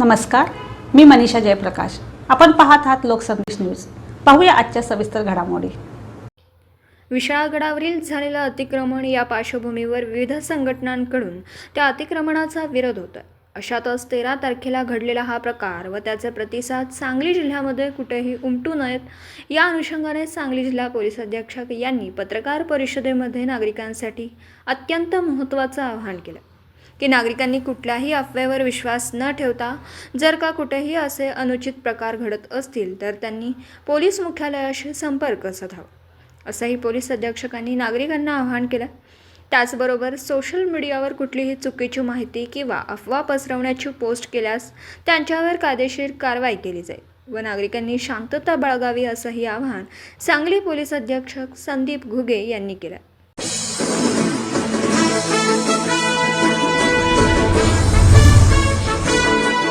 नमस्कार मी मनीषा जयप्रकाश. आपण पाहत आहात लोकसंदेश न्यूज. पाहूया आजच्या सविस्तर घडामोडी. विशाळगडावरील झालेलं अतिक्रमण या पार्श्वभूमीवर विविध संघटनांकडून त्या अतिक्रमणाचा विरोध होतोय. अशातच तेरा तारखेला घडलेला हा प्रकार व त्याचे प्रतिसाद सांगली जिल्ह्यामध्ये कुठेही उमटू नयेत. या अनुषंगाने सांगली जिल्हा पोलीस अधीक्षक यांनी पत्रकार परिषदेमध्ये नागरिकांसाठी अत्यंत महत्त्वाचं आवाहन केलं. की नागरिकांनी कुठल्याही अफवेवर विश्वास न ठेवता जर का कुठेही असे अनुचित प्रकार घडत असतील तर त्यांनी पोलीस मुख्यालयाशी संपर्क साधावा असंही पोलीस अधीक्षकांनी नागरिकांना आवाहन केलं. त्याचबरोबर सोशल मीडियावर कुठलीही चुकीची माहिती किंवा अफवा पसरवण्याची पोस्ट केल्यास त्यांच्यावर कायदेशीर कारवाई केली जाईल व नागरिकांनी शांतता बाळगावी असंही आवाहन सांगली पोलीस अधीक्षक संदीप घुगे यांनी केलं.